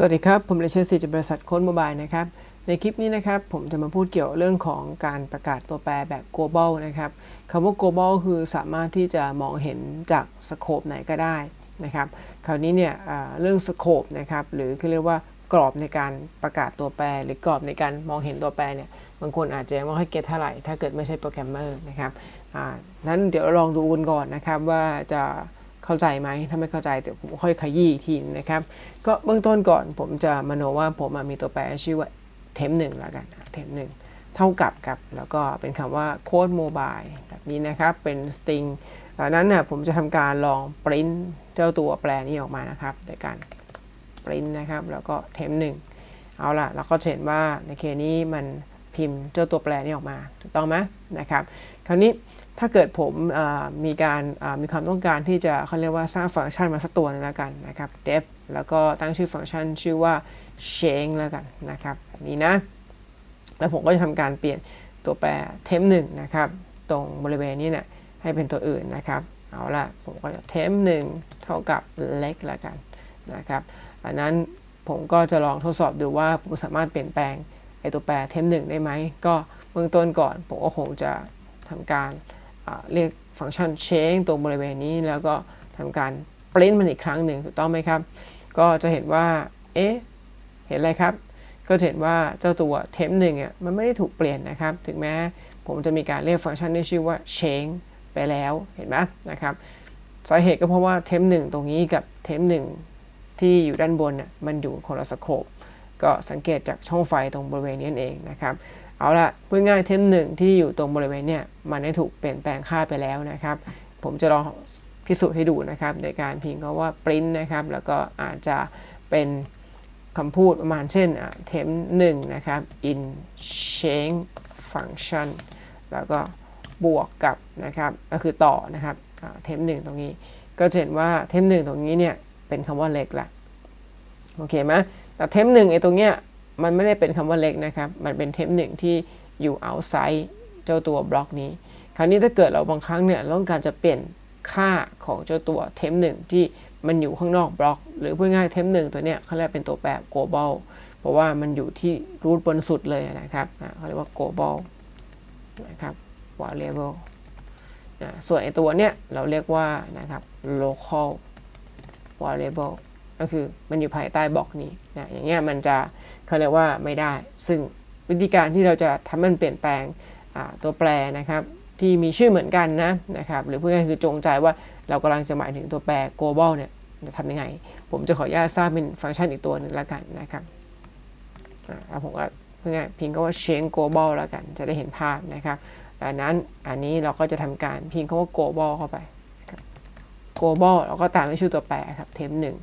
สวัสดีครับ ผมเลเชอร์ซีจากบริษัทโค้ดโมบายนะครับ ในคลิปนี้นะครับ ผมจะมาพูดเกี่ยวเรื่องของการประกาศตัวแปรแบบ global นะครับคำว่า global คือสามารถที่จะมองเห็นจากสโคปไหนก็ได้นะครับ คราวนี้เนี่ยเรื่องสโคปนะครับ หรือคือเรียกว่ากรอบในการประกาศตัวแปร หรือกรอบในการมองเห็นตัวแปรเนี่ย บางคนอาจจะไม่ค่อยเก็ตเท่าไหร่ ถ้าเกิดไม่ใช่โปรแกรมเมอร์นะครับนั้นเดี๋ยวลองดูกันก่อนนะครับว่าจะ เข้าใจไหมถ้าไม่เข้าใจเดี๋ยวผมค่อยขยี้ทีนะครับ ก็เบื้องต้นก่อนผมจะมโนว่าผมมีตัวแปรชื่อว่าเทมหนึ่งแล้วกันเทมหนึ่งเท่ากับกับ แล้วก็เป็นคำว่าโค้ดโมบายแบบนี้นะครับ เป็นสตริงดังนั้นเนี่ยผมจะทำการลองปริ้นเจ้าตัวแปรนี้ออกมานะครับโดยการปริ้นนะครับ แล้วก็เทมหนึ่งเอาล่ะเราก็เห็นว่าในเคสนี้มันพิมพ์เจ้าตัวแปรนี้ออกมาถูกต้องไหมนะครับ คราวนี้ ถ้าเกิดผมมีการมีความต้องการที่จะเขาเรียกว่าสร้างฟังก์ชันมาสักตัวนึงแล้วกันนะครับ def แล้วก็ตั้งชื่อฟังก์ชันชื่อว่า change แล้วกันนะครับแบบนี้นะ แล้วผมก็จะทำการเปลี่ยนตัวแปร temp หนึ่งนะครับ ตรงบริเวณนี้เนี่ยให้เป็นตัวอื่นนะครับ เอาละผมก็จะ temp หนึ่งเท่ากับเล็กแล้วกันนะครับ อันนั้นผมก็จะลองทดสอบดูว่าผมสามารถเปลี่ยนแปลงไอตัวแปร temp หนึ่งได้ไหม ก็เบื้องต้นก่อนผมก็คงจะทำการ เรียกฟังก์ชัน change ตรงบริเวณนี้แล้วก็ทำการปริ้นมันอีกครั้งหนึ่งถูกต้องไหมครับ ก็จะเห็นว่า เอ๊ะ เห็นอะไรครับ ก็เห็นว่าเจ้าตัวเทมหนึ่งอะมันไม่ได้ถูกเปลี่ยนนะครับ ถึงแม้ผมจะมีการเรียกฟังก์ชันที่ชื่อว่า change ไปแล้วเห็นไหมนะครับสาเหตุก็เพราะว่าเทมหนึ่งตรงนี้กับเทมหนึ่งที่อยู่ด้านบนน่ะมันอยู่คนละสโคปก็สังเกตจากช่องไฟตรงบริเวณนี้เองนะครับ เอาละพูดง่ายเทมหนึ่งที่อยู่ตรงบริเวณเนี่ยมันได้ถูกเปลี่ยนแปลงค่าไปแล้วนะครับ ผมจะลองพิสูจน์ให้ดูนะครับในการพิมพ์ก็ว่า print นะครับ แล้วก็อาจจะเป็นคำพูดประมาณเช่นเทมหนึ่งนะครับ in change function แล้วก็บวกกับนะครับก็คือต่อนะครับเทมหนึ่งตรงนี้ ก็เห็นว่าเทมหนึ่งตรงนี้เนี่ยเป็นคำว่าเล็กละโอเคไหมแต่เทมหนึ่งไอ้ตรงเนี้ย มันไม่ได้เป็นคำว่าเล็กนะครับ มันเป็นเทมหนึ่งที่อยู่ outside เจ้าตัวบล็อกนี้ คราวนี้ถ้าเกิดเราบางครั้งเนี่ยต้องการจะเปลี่ยนค่าของเจ้าตัวเทมหนึ่งที่มันอยู่ข้างนอกบล็อก หรือพูดง่ายเทมหนึ่งตัวเนี้ยเขาเรียกเป็นตัวแปร global เพราะว่ามันอยู่ที่รูทบนสุดเลยนะครับเขาเรียกว่า global นะครับ variable นะส่วนไอตัวเนี้ยเราเรียกว่านะครับ local variable ก็คือมันอยู่ภายใต้บล็อกนี้นะอย่างเงี้ยมันจะเขาเรียกว่าไม่ได้ ซึ่งวิธีการที่เราจะทำให้มันเปลี่ยนแปลงตัวแปรนะครับที่มีชื่อเหมือนกันนะนะครับหรือเพื่อคือจงใจว่าเรากำลังจะหมายถึงตัวแปร global เนี่ยจะทำยังไง ผมจะขออนุญาตสร้างเป็นฟังก์ชันอีกตัวหนึ่งแล้วกันนะครับแล้วผมก็เพื่อพิมพ์ก็ว่า change global แล้วกัน จะได้เห็นภาพนะครับดังนั้นอันนี้เราก็จะทำการพิมพ์คำว่า global เข้าไป global แล้วก็ตามด้วยชื่อตัวแปรครับเทมหนึ่ง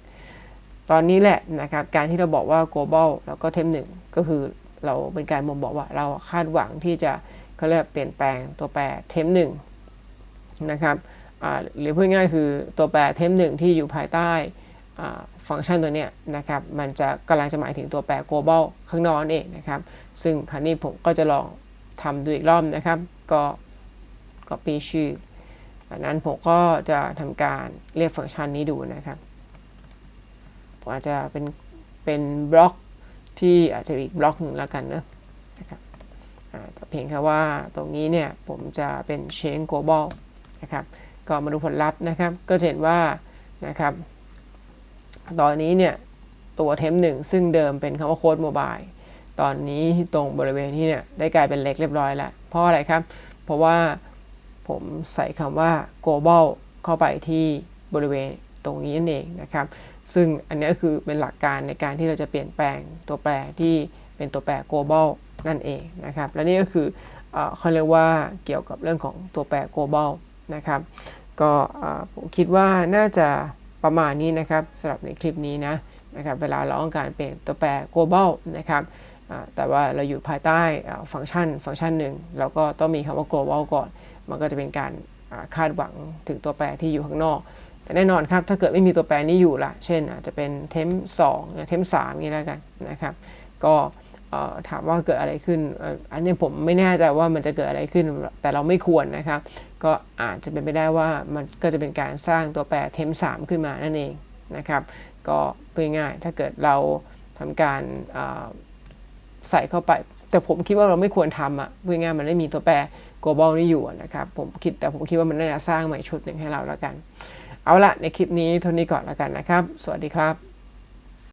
ตอนนี้แหละนะครับการที่เราบอกว่า global แล้วก็เทมหนึ่งก็คือเราเป็นการบ่งบอกว่าเราคาดหวังที่จะเขาเรียกเปลี่ยนแปลงตัวแปรเทมหนึ่งนะครับหรือพูดง่ายคือตัวแปรเทมหนึ่งที่อยู่ภายใต้ฟังก์ชันตัวนี้นะครับมันจะกำลังจะหมายถึงตัวแปร global ข้างนอกเองนะครับ ซึ่งครั้นี้ผมก็จะลองทำดูอีกรอบนะครับ ก็ copy ชื่อดังนั้นผมก็จะทำการเรียกฟังก์ชันนี้ดูนะครับ อาจจะเป็นเป็นบล็อกที่อาจจะอีกบล็อกหนึ่งแล้วกันนะนะครับเพียงแค่ว่าตรงนี้เนี่ยผมจะเป็น change global นะครับก็มาดูผลลัพธ์นะครับ ก็เห็นว่านะครับ ตอนนี้เนี่ยตัวเทมหนึ่งซึ่งเดิมเป็นคำว่าโค้ดโมบายตอนนี้ตรงบริเวณที่เนี่ยได้กลายเป็นเล็กเรียบร้อยแล้ว เพราะอะไรครับ เพราะว่าผมใส่คำว่า global เข้าไปที่บริเวณ ตรงนี้นั่นเองนะครับ ซึ่งอันนี้คือเป็นหลักการในการที่เราจะเปลี่ยนแปลงตัวแปรที่เป็นตัวแปร global นั่นเองนะครับ และนี่ก็คือเขาเรียกว่าเกี่ยวกับเรื่องของตัวแปร global นะครับ ก็ผมคิดว่าน่าจะประมาณนี้นะครับสำหรับในคลิปนี้นะนะครับเวลาเราต้องการเปลี่ยนตัวแปร global นะครับแต่ว่าเราอยู่ภายใต้ฟังก์ชันฟังก์ชันหนึ่งเราก็ต้องมีคำว่า global ก่อน มันก็จะเป็นการคาดหวังถึงตัวแปรที่อยู่ข้างนอก แต่แน่นอนครับถ้าเกิดไม่มีตัวแปรนี้อยู่ละเช่นอาจจะเป็นเทมสองเทมสามนี่แล้วกันนะครับ ก็ถามว่าเกิดอะไรขึ้น อันนี้ผมไม่แน่ใจว่ามันจะเกิดอะไรขึ้น แต่เราไม่ควรนะครับ ก็อาจจะเป็นไปได้ว่ามันก็จะเป็นการสร้างตัวแปรเทมสามขึ้นมานั่นเองนะครับ ก็เพื่ง่ายถ้าเกิดเราทำการใส่เข้าไป แต่ผมคิดว่าเราไม่ควรทำอะเพื่อง่ายมันไม่มีตัวแปร global นี่อยู่นะครับ ผมคิดแต่ผมคิดว่ามันน่าจะสร้างใหม่ชุดหนึ่งให้เราแล้วกัน เอาละในคลิปนี้เท่านี้ก่อนแล้วกันนะครับ สวัสดีครับ